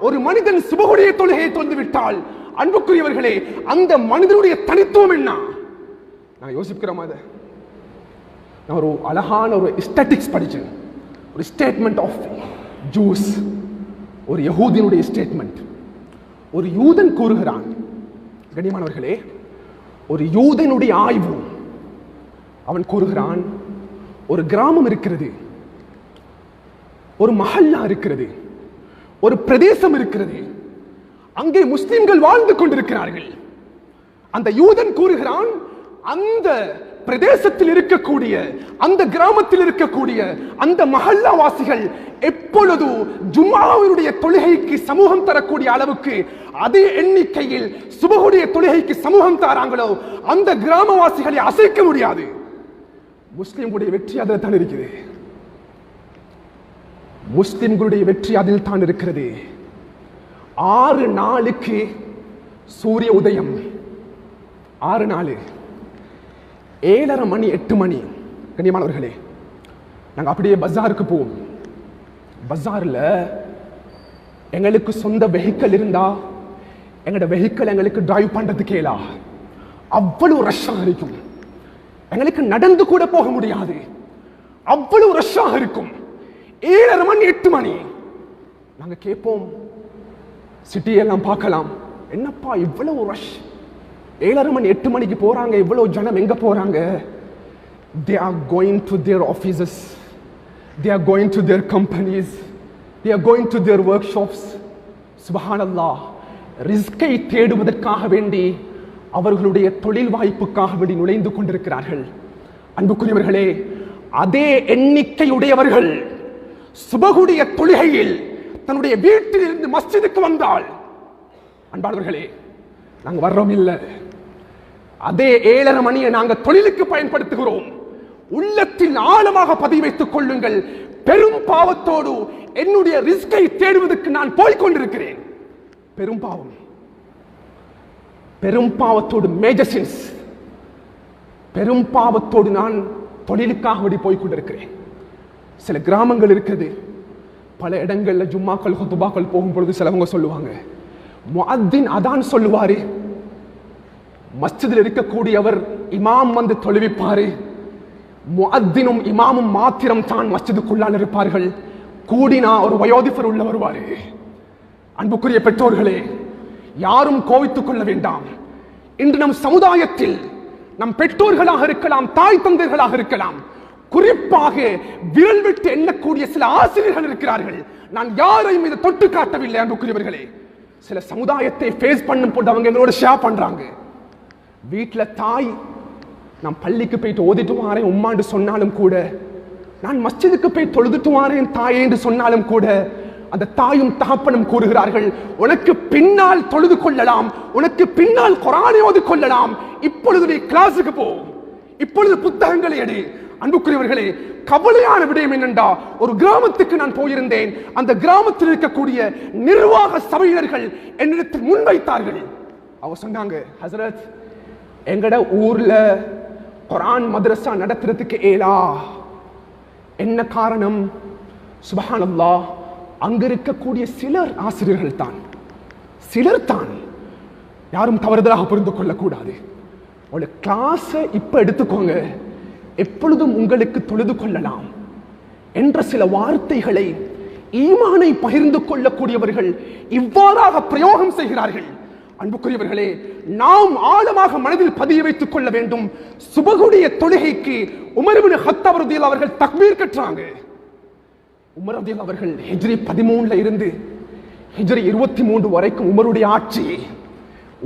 ஒரு மனிதன் சுபகுடைய தொழுகையை தொழுந்து விட்டால் அன்புக்குரியவர்களே அந்த மனிதனுடைய தனித்துவம் என்ன? நான் யோசிக்கிறோமா அதை நான் ஒரு அழகான ஒரு ஸ்டாட்டிக்ஸ் படிச்சேன். ஒரு ஸ்டேட்மெண்ட் ஆஃப் ஜூஸ் ஒரு யகூதினுடைய ஸ்டேட்மெண்ட் ஒரு யூதன் கூறுகிறான். கண்ணியமானவர்களே ஒரு யூதனுடைய ஆய்வு. அவன் கூறுகிறான் ஒரு கிராமம் இருக்கிறது. ஒரு மஹல்லா இருக்கிறது. ஒரு பிரதேசம் இருக்கிறது. அங்கே முஸ்லிம்கள் வாழ்ந்து கொண்டிருக்கிறார்கள். அந்த யூதன் கூறுகிறான் அந்த பிரதேசத்தில் இருக்கக்கூடிய அந்த கிராமத்தில் இருக்கக்கூடிய அந்த மஹல்லாவாசிகள் எப்பொழுது ஜும்மாவினுடைய தொழுகைக்கு சமூகம் தரக்கூடிய அளவுக்கு அதே எண்ணிக்கையில் சுபகுடைய தொழுகைக்கு சமூகம் தராங்களோ அந்த கிராமவாசிகளை அசைக்க முடியாது. முஸ்லிம்களுடைய வெற்றி அதில் தான் இருக்குது முஸ்லிம்களுடைய வெற்றி அதில் தான் இருக்கிறது. ஆறு நாளுக்கு சூரிய உதயம். ஆறு நாள். ஏழரை மணி எட்டு மணி. கண்ணியமானவர்களே நாங்கள் அப்படியே பஜாருக்கு போவோம். பஜாரில் எங்களுக்கு சொந்த வெஹிக்கல் இருந்தால் எங்களோட வெஹிக்கல் எங்களுக்கு டிரைவ் பண்ணுறது கேளா அவ்வளவு ரஷ்ஷாக இருக்கும். எங்களுக்கு நடந்து கூட போக முடியாது. அவ்வளவு ரஷ்ஷாக இருக்கும். ஏழரை மணி எட்டு மணி. நாங்க கேட்போம். சிட்டி எல்லாம் பார்க்கலாம். என்னப்பா இவ்வளவு ரஷ் ஏழரை மணி எட்டு மணிக்கு போறாங்க. இவ்வளவு ஜனம் எங்க போறாங்க? They are going to their offices they are going to their companies they are going to their workshops சுபஹானல்லா ரிஸ்கை தேடுவதற்காக வேண்டி அவர்களுடைய தொழில் வாய்ப்புக்காக வேண்டி நுழைந்து கொண்டிருக்கிறார்கள். அன்புக்குரியவர்களே அதே எண்ணிக்கையுடையவர்கள் சுபகுடைய தொழுகையில் தன்னுடைய வீட்டில் இருந்து மஸ்ஜிதுக்கு வந்தால் அன்பானவர்களே நாங்கள் வர்றோம் இல்லை. அதே ஏழரை மணியை நாங்கள் தொழிலுக்கு பயன்படுத்துகிறோம். உள்ளத்தில் ஆழமாக பதிவு வைத்துக் கொள்ளுங்கள். பெரும் பாவத்தோடு என்னுடைய ரிஸ்கை தேடுவதற்கு நான் போய்கொண்டிருக்கிறேன் பெரும் பாவம். பெரும் பாவத்தோடு மேஜசின்ஸ் பெரும் பாவத்தோடு நான் தொழிலுக்காக வேண்டி போய் கொண்டிருக்கிறேன் சில கிராமங்கள் இருக்குது. பல இடங்கள்ல ஜும்மாக்கள் ஹுத்துபாக்கள் போகும்பொழுது சிலவங்க சொல்லுவாங்க முஅத்தின் அதான் சொல்லுவாரு. மஸ்ஜிதில் இருக்கக்கூடியவர் இமாம் வந்து தொழுவிப்பாரு. முஅத்தினும் இமாமும் மாத்திரம் தான் மஸ்ஜிதுக்குள்ளால் இருப்பார்கள். கூடினா ஒரு வயோதிபர் உள்ள வருவாரு. அன்புக்குரிய பெற்றோர்களே யாரும் கோவித்துக் கொள்ள வேண்டாம். இன்று நம் சமுதாயத்தில் நம் பெற்றோர்களாக இருக்கலாம் தாய் தந்தைகளாக இருக்கலாம் குறிப்பாக விரல் விட்டு எண்ணக்கூடிய சில ஆசிரியர்கள் இருக்கிறார்கள். நான் யாரையும் இதை தொட்டு காட்டவில்லை அன்புக்குரியவர்களே. சில சமுதாயத்தை ஃபேஸ் பண்ணும் போது அவங்க எங்களோட ஷேர் பண்றாங்க. வீட்டில் தாய் நான் பள்ளிக்கு போயிட்டு ஓதிட்டு வாரேன் உம்மாண்டு சொன்னாலும் கூட. நான் மஸ்ஜிதுக்கு போய் தொழுதுட்டு வாரேன் தாயே என்று சொன்னாலும் கூட. அந்த தாயும் தகப்பனும் கூறுகிறார்கள் உனக்கு பின்னால் தொழுது கொள்ளலாம் உனக்கு பின்னால் கொரானை ஓது கொள்ளலாம். இப்பொழுது நீ கிளாஸுக்கு போ. இப்பொழுது புத்தகங்களை எடு. அன்புக்குரியவர்களே கவலையான விடயம் என்னென்றா ஒரு கிராமத்துக்கு நான் போயிருந்தேன். அந்த கிராமத்தில் இருக்கக்கூடிய நிர்வாக சபையினர்கள் என்னிடத்தில் முன்வைத்தார்கள். அவர் சொன்னாங்க ஹசரத் எங்கட ஊர்ல குரான் மதரசா நடத்துறதுக்கு ஏலா. என்ன காரணம்? சுபஹானல்லா அங்க இருக்கக்கூடிய சிலர் ஆசிரியர்கள் தான் சிலர் தான். யாரும் தவறுதலாக புரிந்து கொள்ளக்கூடாது. ஒரு கிளாஸை இப்போ எடுத்துக்கோங்க. எப்பொழுதும் உங்களுக்கு தொழுது கொள்ளலாம் என்ற சில வார்த்தைகளை ஈமானை பகிர்ந்து கொள்ளக்கூடியவர்கள் இவ்வாறாக பிரயோகம் செய்கிறார்கள். அன்புக்குரியவர்களே நாம் ஆழமாக மனதில் பதிய வைத்துக் கொள்ள வேண்டும். சுபகுடைய தொழுகைக்கு உமர்பின் ஹத்தவருதியில் அவர்கள் தக்மீர் கட்டுறாங்க உமரதியில் அவர்கள் ஹிஜ்ரி பதிமூணுல இருந்து ஹிஜ்ரி இருபத்தி மூன்று வரைக்கும் உமருடைய ஆட்சி.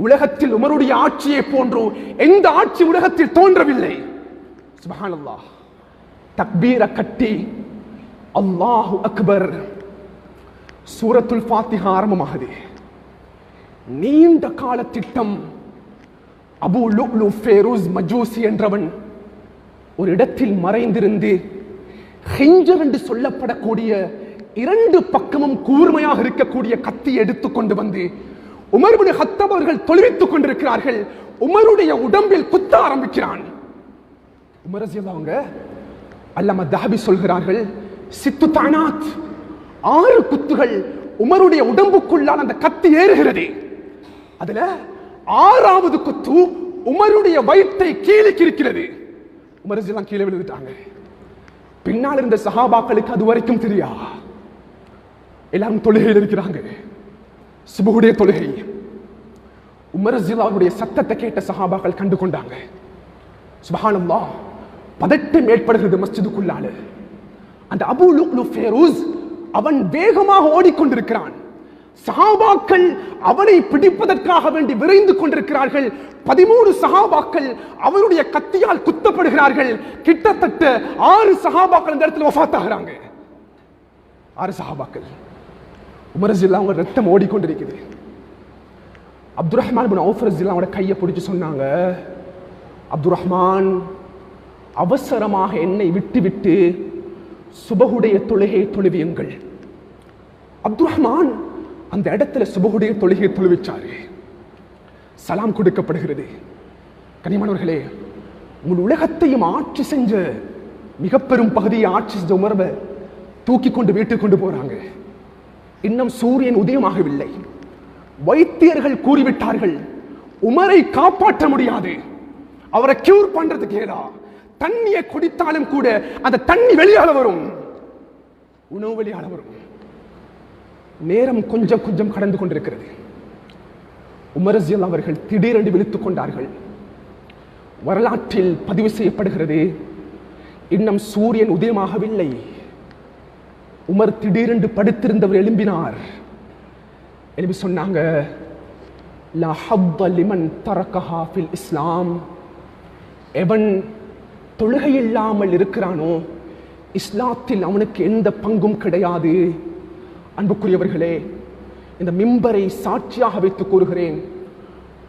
உலகத்தில் உமருடைய ஆட்சியை போன்று எந்த ஆட்சி உலகத்தில் தோன்றவில்லை. சுபஹானல்லா தக்பீரை கட்டி அல்லாஹு அக்பர் சூரத்துல் ஃபாத்திஹா ஆரம்பமாகுது நீண்ட கால திட்டம். அபு லுக்லு ஃபேரூஸ் மஜூசி என்றவன் ஒரு இடத்தில் மறைந்திருந்து ஹிஞ்சர் என்று சொல்லப்படக்கூடிய இரண்டு பக்கமும் கூர்மையாக இருக்கக்கூடிய கத்தி எடுத்துக்கொண்டு வந்து உமர்புடைய ஹத்தப் அவர்கள் தொழுவித்துக் கொண்டிருக்கிறார்கள். உமருடைய உடம்பில் குத்த ஆரம்பிக்கிறான். உமரசியல் அவங்க அல்லாம தஹபி சொல்கிறார்கள் சித்து தானாத். ஆறு குத்துகள் உமருடைய உடம்புக்குள்ளால் அந்த கத்தி ஏறுகிறது. அதுல ஆறாவது குத்து உமருடைய வயிற்றை கீழே கிருக்கிறது உமர் கீழே விழுந்துட்டாங்க. பின்னால் இருந்த சஹாபாக்களுக்கு அது வரைக்கும் தெரியா? எல்லாரும் தொழுகையில் இருக்கிறாங்க. சுபுடைய தொழுகை. உமர் சத்தத்தை கேட்ட சஹாபாக்கள் கண்டு கொண்டாங்க சுபஹானல்லா பதட்டம் ஏற்படுகிறது மஸ்ஜிதுக்குள்ளால. அந்த அபு லுக்லு ஃபேரூஸ் அவன் வேகமாக ஓடிக்கொண்டிருக்கிறான். சஹாபாக்கள் அவனை பிடிப்பதற்காக வேண்டி விரைந்து கொண்டிருக்கிறார்கள். பதிமூணு சஹாபாக்கள் அவருடைய கத்தியால் குத்தப்படுகிறார்கள். கிட்டத்தட்ட ஆறு சஹாபாக்கள் இந்த இடத்துல ஒஃபாத்தாகிறாங்க ஆறு சஹாபாக்கள். உமரஜில்லா அவங்க ரத்தம் ஓடிக்கொண்டிருக்குது. அப்துல் ரஹ்மான் பின் ஔஃபர் ரஜில்லா அவனோட கையை பிடிச்சி சொன்னாங்க. அப்துல் ரஹ்மான் அவசரமாக என்னை விட்டுவிட்டு சுபகுடைய தொழுகை தொழுவியுங்கள். அப்துல் ரஹ்மான் அந்த இடத்துல சுபகுடைய தொழுகை தொழுவிச்சாரு. சலாம் கொடுக்கப்படுகிறது. கனிமணவர்களே உன் உலகத்தையும் ஆட்சி செஞ்ச மிக பெரும் பகுதியை ஆட்சி செஞ்ச உணர்வை தூக்கி கொண்டு வீட்டுக்கு கொண்டு போறாங்க. இன்னும் சூரியன் உதயமாகவில்லை. வைத்தியர்கள் கூறிவிட்டார்கள் உமரை காப்பாற்ற முடியாது. அவரை கியூர் பண்றதுக்கு ஏதா? தண்ணியை குடித்தாலும் கூட அந்த தண்ணி வெளியால வரும். உணவு வெளியால வரும். நேரம் கொஞ்சம் கொஞ்சம் கடந்து கொண்டிருக்கிறது. உமரசியல் அவர்கள் திடீரென்று விழித்துக் கொண்டார்கள். வரலாற்றில் பதிவு செய்யப்படுகிறது இன்னும் சூரியன் உதயமாகவில்லை. உமர் திடீரென்று படுத்திருந்தவர் எழும்பினார். எழுப்பி சொன்னாங்க லா இஸ்லாம். எவன் தொழுகை இல்லாமல் இருக்கிறானோ? இஸ்லாத்தில் அவனுக்கு எந்த பங்கும் கிடையாது. அன்புக்குரியவர்களே இந்த மிம்பரை சாட்சியாக வைத்து கூறுகிறேன்.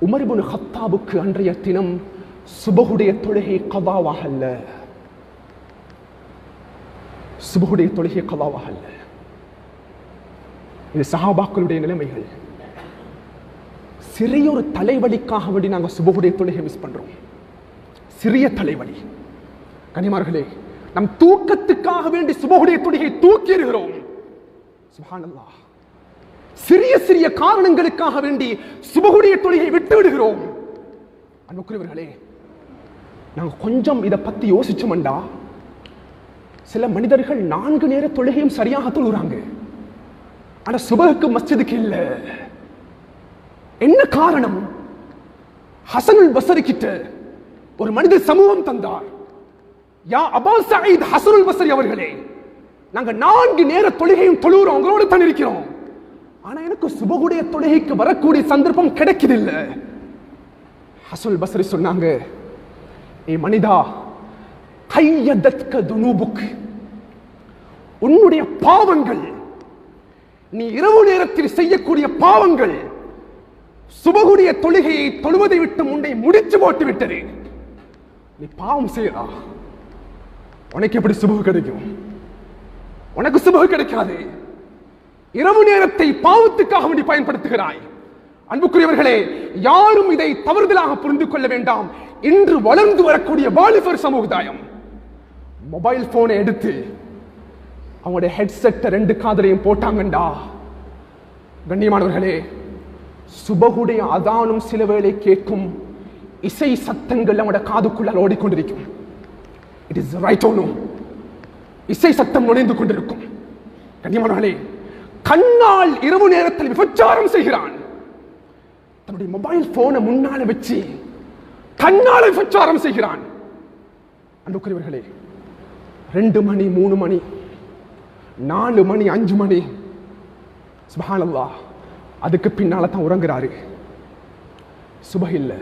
உமர்புன் ஹத்தாபுக்கு அன்றைய தினம் சுபகுடைய தொழுகை கதாவாக அல்ல. சுபகுடைய தொழுகை கதாவாக அல்ல. இது சஹாபாக்களுடைய நிலைமைகள். சிறிய ஒரு தலைவலிக்காக வேண்டி நாங்கள் சுபகுடைய தொழுகை மிஸ் பண்றோம். சிறிய தலைவலி. கனிமார்களே நம் தூக்கத்துக்காக வேண்டி சுபகுடைய துணியை தூக்கி இருக்கிறோம் சுப்ஹானல்லாஹ். சிறிய சிறிய காரணங்களுக்காக வேண்டி சுபகுடைய தொழிலை விட்டு விடுகிறோம் அன்புக்குரியவர்களே நாங்கள் கொஞ்சம் இதை பத்தி யோசிச்சோம்டா சில மனிதர்கள் நான்கு நேர தொழுகையும் சரியாக தொழுகிறாங்க. ஆனா சுபகுக்கு மஸ்ஜிதுக்கு இல்லை. என்ன காரணம்? ஹசனுல் பசரி கிட்ட ஒரு மனித சமூகம் தந்தார். யா அபா சயீத் ஹசனுல் பசரி அவர்களே நாங்க நான்கு நேர தொழுகையும் தொழுகிறோம் உங்களோட தான் இருக்கிறோம். ஆனா எனக்கு சுபகுடைய தொழுகைக்கு வரக்கூடிய சந்தர்ப்பம் கிடைக்குதில்ல. ஹசனுல் பசரி சொன்னாங்க ஏ மனிதா கையதற்க துனூபுக். உன்னுடைய பாவங்கள் நீ இரவு நேரத்தில் செய்யக்கூடிய பாவங்கள் சுபகுடைய தொழுகையை தொழுவதை விட்டு முன்னே முடிச்சு போட்டு விட்டது நீ பாவம் செய்யறா உனக்கு எப்படி சுபகு கிடைக்கும்? உனக்கு சுபகு கிடைக்காது. இரவு நேரத்தை பாவத்துக்காக வேண்டி பயன்படுத்துகிறாய். அன்புக்குரியவர்களே யாரும் இதை தவறுதலாக புரிந்து கொள்ள வேண்டாம். இன்று வளர்ந்து வரக்கூடிய வாலிபர் சமுதாயம் மொபைல் போனை எடுத்து அவங்களுடைய ஹெட்செட்டை ரெண்டு காதலையும் போட்டாங்கண்டா. கண்ணியமானவர்களே சுபகுடைய அதானும் சில வேளை கேட்கும் இசை சத்தங்கள் அவங்களோட காதுக்குள்ளால் ஓடிக்கொண்டிருக்கும். இட் இஸ் ரைட் ஓனோ இசை சத்தம் நுழைந்து கொண்டிருக்கும். கண்ணியமானே கண்ணால் இரவு நேரத்தில் விபச்சாரம் செய்கிறான். தன்னுடைய மொபைல் போனை முன்னால வச்சு கண்ணால் விபச்சாரம் செய்கிறான். அன்புக்குரியவர்களே ரெண்டு மணி மூணு மணி நாலு மணி அஞ்சு மணி சுபஹானல்லாஹ் அதுக்கு பின்னால தான் உறங்குறாரு. சுப இல்லை.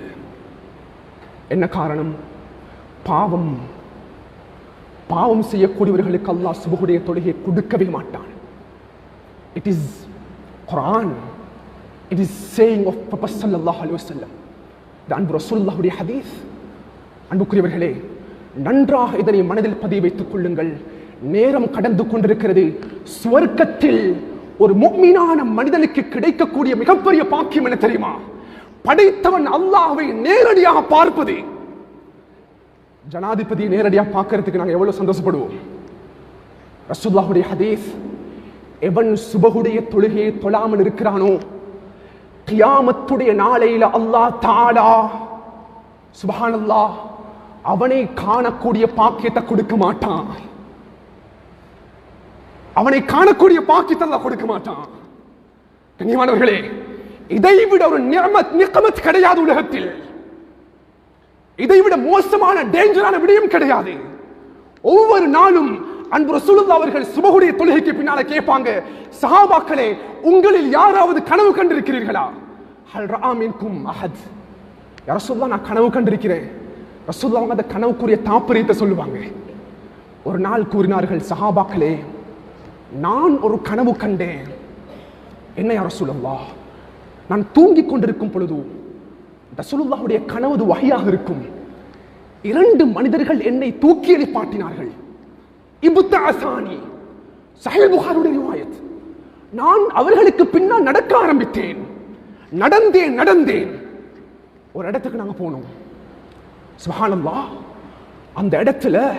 என்ன காரணம்? பாவம். பாவம் செய்யக்கூடியவர்களுக்கு அல்லாஹ் சுபகுடைய தொழுகையை கொடுக்கவே மாட்டான். It is Quran it is saying of பப்பஸ் அல்லாஹ் அலைஹி வஸல்லம் இது அன்பு ரசூல்லாஹுடைய ஹதீஸ். அன்புக்குரியவர்களே நன்றாக இதனை மனதில் பதிவு வைத்துக் கொள்ளுங்கள். நேரம் கடந்து கொண்டிருக்கிறது. சுவர்க்கத்தில் ஒரு முக்மீனான மனிதனுக்கு கிடைக்கக்கூடிய மிகப்பெரிய பாக்கியம் என தெரியுமா? படைத்தவன் அல்லாஹை நேரடியாக பார்ப்பது. ஜனாதிபதியை நேரடியாக பார்க்கறதுக்கு நாங்க எவ்வளவு சந்தோஷப்படுவோம்? ரசுல்லாஹுடைய ஹதீஸ் எவன் சுபகுடைய தொழுகையை தொழாமல் இருக்கிறானோ கியாமத்துடைய நாளையில அல்லாஹ் தாலா சுபஹானல்லா அவனை காணக்கூடிய பாக்கியத்தை கொடுக்க மாட்டான். அவனை காணக்கூடிய பாக்கியத்தை அல்லாஹ் கொடுக்க மாட்டான். கண்ணியமானவர்களே இதை விட ஒரு நியமத் நிக்கமத் கிடையாது உலகத்தில். இதை விட மோசமான டேஞ்சரான விடயம் கிடையாது. ஒவ்வொரு நாளும் அன்பு ரசூலுல்லாஹ் அவர்கள் சுபகுடைய தொழுகைக்கு பின்னால கேட்பாங்க சஹாபாக்களே உங்களில் யாராவது கனவு கண்டிருக்கிறீர்களா? ஹல் ராமின்கும் அஹத். ரசூல்லா நான் கனவு கண்டிருக்கிறேன். ரசூல்லா அவங்க அந்த கனவுக்குரிய தாற்பயத்தை சொல்லுவாங்க. ஒரு நாள் கூறினார்கள் சஹாபாக்களே நான் ஒரு கனவு கண்டேன். என்ன யார ரசூலுல்லாஹ்? நான் தூங்கிக் கொண்டிருக்கும் பொழுது ரசூலுல்லாஹுடைய கனவு வகையாக இருக்கும். இரண்டு மனிதர்கள் என்னை தூக்கி எழுப்பாட்டினார்கள் இபுத்த அசானி சஹீல் புகாருடைய ரிவாயத். நான் அவர்களுக்கு பின்னால் நடக்க ஆரம்பித்தேன். நடந்தேன் நடந்தேன் ஒரு இடத்துக்கு நாங்கள் போனோம். சுபஹானல்லாஹ் அந்த இடத்துல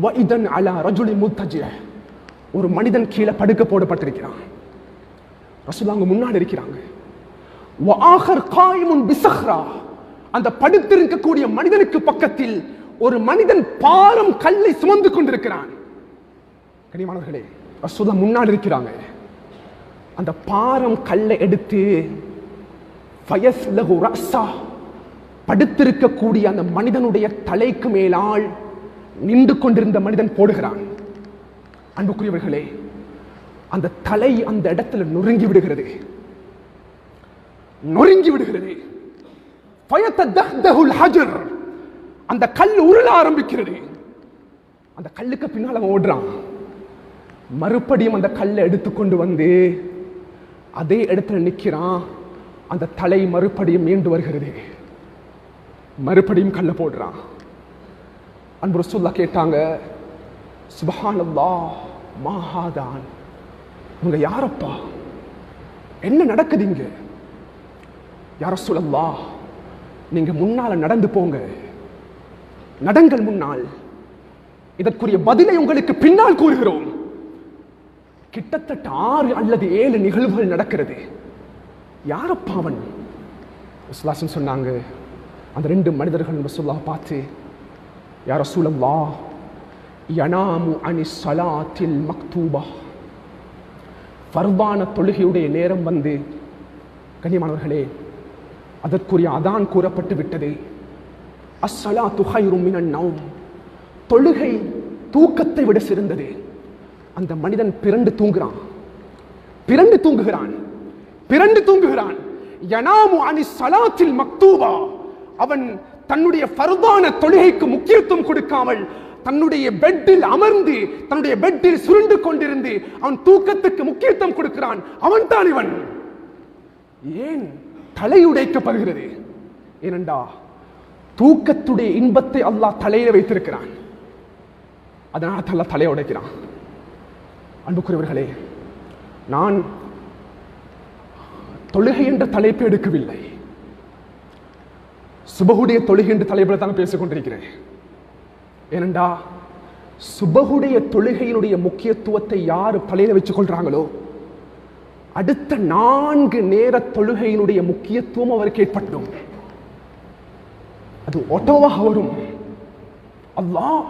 வைதன் அலா ரஜுலி முத்தஜிர. ஒரு மனிதன் கீழே படுக்க போடப்பட்டிருக்கிறான். ரசூல் அங்க முன்னாடி இருக்கிறாங்க. ஆகர் காயமுன் பிசஹ்ரா அந்த படுத்திருக்கக்கூடிய மனிதனுக்கு பக்கத்தில் ஒரு மனிதன் பாரம் கல்லை சுமந்து கொண்டிருக்கிறான். கனிமானவர்களே ரசூலா முன்னாடி இருக்கிறாங்க. அந்த பாரம் கல்லை எடுத்து ஃபயஸ்லகு ரஸா படுத்திருக்கக்கூடிய அந்த மனிதனுடைய தலைக்கு மேலால் நின்று கொண்டிருந்த மனிதன் போடுகிறான். அன்புக்குரியவர்களே அந்த தலை அந்த இடத்துல நொறுங்கி விடுகிறது. நொறுங்கி விடுகிறது. ஹஜர். அந்த கல் உருள ஆரம்பிக்கிறது. அந்த கல்லுக்கு பின்னால் அவன் ஓடுறான். மறுபடியும் அந்த கல்லை எடுத்துக்கொண்டு வந்து அதே இடத்துல நிற்கிறான் அந்த தலை மறுபடியும் மீண்டு வருகிறது. மறுபடியும் கல்லை போடுறான். அன்பு ரசூல்லா கேட்டாங்க சுபஹானல்லா மாஹாதான். உங்க யாரப்பா? என்ன நடக்குது இங்கே? யார சொல்லல்லா நீங்க முன்னால் நடந்து போங்க. நடங்கள் முன்னால். இதற்குரிய பதிலை உங்களுக்கு பின்னால் கூறுகிறோம். கிட்டத்தட்ட ஆறு அல்லது ஏழு நிகழ்வுகள் நடக்கிறது. யாரப்பா அவன்? ரசூலுல்லாஹ் சொன்னாங்க. அந்த ரெண்டு மனிதர்கள் ரசூலுல்லாஹ் பார்த்து யார சூழல்லா யனாமு அனி சலாத்தில் மக்தூபா. ஃபர்பான தொழுகையுடைய நேரம் வந்து கண்ணியமானவர்களே அதற்குரிய அதான் கூறப்பட்டு விட்டது. அஸ்ஸலா துஹைரும் மினன் நௌம். தொழுகை தூக்கத்தை விட சிறந்தது. அந்த மனிதன் பிறண்டு தூங்குறான். பிறண்டு தூங்குகிறான். பிறண்டு தூங்குகிறான். யனாமு அனி சலாத்தில் மக்தூபா. அவன் தன்னுடைய பருதான தொழுகைக்கு முக்கியத்துவம் கொடுக்காமல் தன்னுடைய பெட்டில் அமர்ந்து தன்னுடைய பெட்டில் சுருண்டு கொண்டிருந்து அவன் தூக்கத்துக்கு முக்கியத்துவம் கொடுக்கிறான். அவன் தான் இவன். ஏன் தலையுடைக்கப்படுகிறது. ஏனண்டா தூக்கத்துடைய இன்பத்தை அல்லாஹ் தலையில வைத்திருக்கிறான். அதனால தல்லா தலையை உடைக்கிறான். அன்புக்குரியவர்களே நான் தொழுகை என்ற தலைப்பு எடுக்கவில்லை. சுபகுடைய தொழுகை என்ற தலைப்பில் தான் பேசிக்கொண்டிருக்கிறேன் ஏனண்டா சுபகுடைய தொழுகையினுடைய முக்கியத்துவத்தை யார் தலையில வச்சுக் கொள்றாங்களோ அடுத்த நான்கு நேர தொழுகையினுடைய முக்கியத்துவம் அவருக்கு ஏற்பட்டுடும் அது ஒட்டோவாக வரும். அல்லாஹ்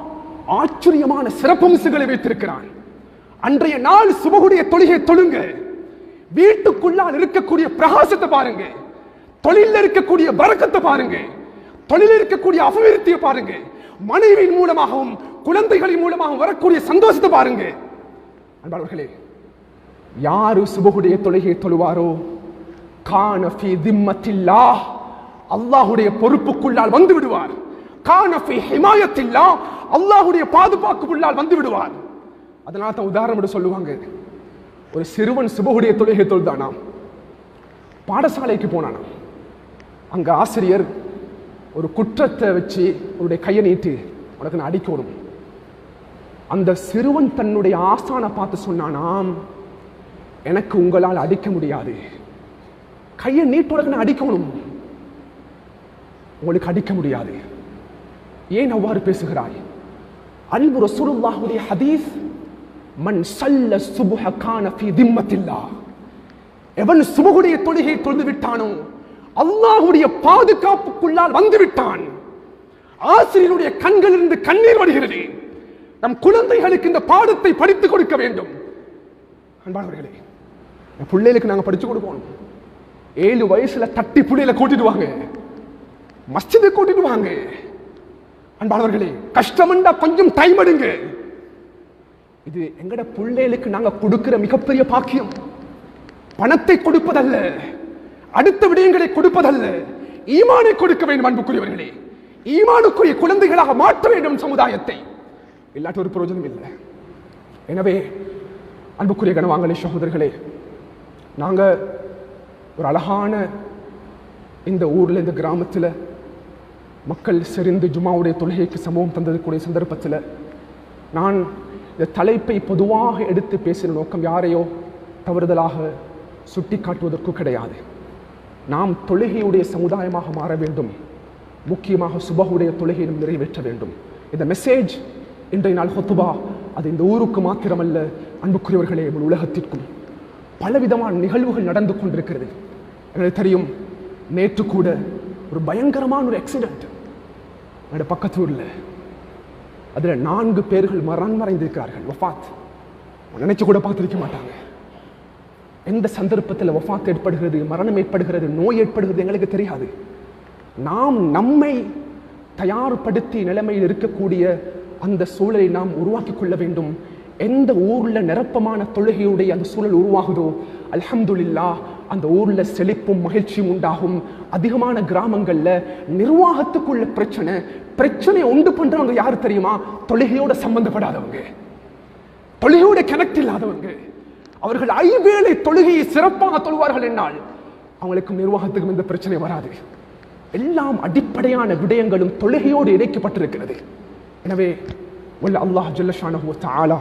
ஆச்சரியமான சிறப்பம்சங்களை வைத்திருக்கிறான். அன்றைய நாள் சுபகுடைய தொழுகை தொழுங்க. வீட்டுக்குள்ளால் இருக்கக்கூடிய பிரகாசத்தை பாருங்க. தொழில இருக்கக்கூடிய வரக்கத்தை பாருங்க. தொழில இருக்கக்கூடிய அபிவிருத்தியை பாருங்க. மனைவியின் மூலமாகவும் குழந்தைகளின் மூலமாகவும் வரக்கூடிய சந்தோஷத்தை பாருங்க. அன்பாளர்களே யாரு சுபகுடைய தொழுகையை தொழுவாரோ? கானஃபி திம்மத்தில்லாஹ். பொறுப்புக்குள்ளால் வந்து விடுவார். கான ஹிமாயத்தில்லா அல்லாஹ்வுடைய பாதுகாப்புக்குள்ளால் வந்து விடுவார். அதனால தான் உதாரணம் சொல்லுவாங்க. ஒரு சிறுவன் சுபகுடைய தொழுகை தொழுதானா பாடசாலைக்கு போனானா அங்க ஆசிரியர் ஒரு குற்றத்தை வச்சு அவருடைய கையை நீட்டு உனக்கு நான் அடிக்கணும். அந்த சிறுவன் தன்னுடைய ஆசானை பார்த்து சொன்னானாம். எனக்கு உங்களால் அடிக்க முடியாது. கையை நீட்டுவதற்கு அடிக்கணும். உங்களுக்கு அடிக்க முடியாது. ஏன் அவ்வாறு பேசுகிறாய்? அன்பு ரசூலுல்லாஹுடைய ஹதீஸ் மண் சல்ல சுபுஹ கான ஃபி திம்மத்தில்லா. எவன் சுபகுடைய தொழுகை தொழுந்து விட்டானோ அல்லாஹுடைய பாதுகாப்புக்குள்ளால் வந்து விட்டான். ஆசிரியருடைய கண்களிலிருந்து கண்ணீர் வருகிறது. நம் குழந்தைகளுக்கு இந்த பாடத்தை படித்துக் கொடுக்க வேண்டும். அன்பானவர்களே என் பிள்ளைகளுக்கு நாங்கள் படித்து கொடுக்கணும். ஏழு வயசுல தட்டி பிள்ளைகளை கூட்டிட்டு வாங்க. மஸ்ஜிது கூட்டிட்டு வாங்க. அன்பானவர்களே கஷ்டம்டா கொஞ்சம் டைம் எடுங்க. இது எங்கட பிள்ளைகளுக்கு நாங்கள் கொடுக்கிற மிகப்பெரிய பாக்கியம். பணத்தை கொடுப்பதல்ல. அடுத்த விடயங்களை கொடுப்பதல்ல. ஈமானை கொடுக்க வேண்டும் அன்புக்குரியவர்களே. ஈமானுக்குரிய குழந்தைகளாக மாற்ற வேண்டும் சமுதாயத்தை. இல்லாட்ட ஒரு பிரயோஜனம் இல்லை. எனவே அன்புக்குரிய கனவாங்களே சகோதரர்களே நாங்கள் ஒரு அழகான இந்த ஊரில் இந்த கிராமத்தில் மக்கள் செறிந்து ஜுமாவுடைய தொழுகைக்கு சமூகம் தந்ததுக்கூடிய சந்தர்ப்பத்தில் நான் இந்த தலைப்பை பொதுவாக எடுத்து பேசின நோக்கம் யாரையோ தவறுதலாக சுட்டி காட்டுவதற்கு கிடையாது. நாம் தொழுகையுடைய சமுதாயமாக மாற வேண்டும். முக்கியமாக சுபகுடைய தொழுகையிலும் நிறைவேற்ற வேண்டும். இந்த மெசேஜ் இன்றைய நாள் ஹொத்துபா அது இந்த ஊருக்கு மாத்திரமல்ல அன்புக்குரியவர்களே உலகத்திற்கும். பலவிதமான நிகழ்வுகள் நடந்து கொண்டிருக்கிறது. எனக்கு தெரியும் நேற்று கூட ஒரு பயங்கரமான ஒரு ஆக்சிடென்ட் என்னோட பக்கத்து ஊரில். அதுல நான்கு பேர்கள் மரணம் மறைந்திருக்கிறார்கள் வஃபாத் நினைச்சு கூட பார்த்துருக்க மாட்டாங்க. எந்த சந்தர்ப்பத்தில் வஃபாத் ஏற்படுகிறது மரணம் ஏற்படுகிறது நோய் ஏற்படுகிறது எங்களுக்கு தெரியாது. நாம் நம்மை தயார்படுத்தி நிலைமையில் இருக்கக்கூடிய அந்த சூழலை நாம் உருவாக்கி கொள்ள வேண்டும் எந்த ஊர்ல நிரப்பமான தொழுகையுடைய அந்த சூழல் உருவாகுதோ அல்ஹம்துல்லா அந்த ஊரில் செழிப்பும் மகிழ்ச்சியும் உண்டாகும். அதிகமான கிராமங்களில் நிர்வாகத்துக்குள்ள பிரச்சனை பிரச்சனையை உண்டு பண்ணுறவங்க யாரு தெரியுமா? தொழுகையோட சம்பந்தப்படாதவங்க. தொழுகையோட கனெக்ட் இல்லாதவங்க. அவர்கள் ஐவேளை தொழுகையை சிறப்பாக தொழுவார்கள் என்னால் அவங்களுக்கும் நிர்வாகத்துக்கும் இந்த பிரச்சனை வராது. எல்லாம் அடிப்படையான விடயங்களும் தொழுகையோடு இணைக்கப்பட்டிருக்கிறது. எனவே வல்ல அல்லாஹ் ஜல்லஷானஹு ஆலா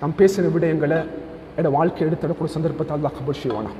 நாம் பேசின விடயங்களை என்னோட வாழ்க்கை எடுத்துடக்கூடிய சந்தர்ப்பத்தை அல்லாஹ் கபூல் செய்வானா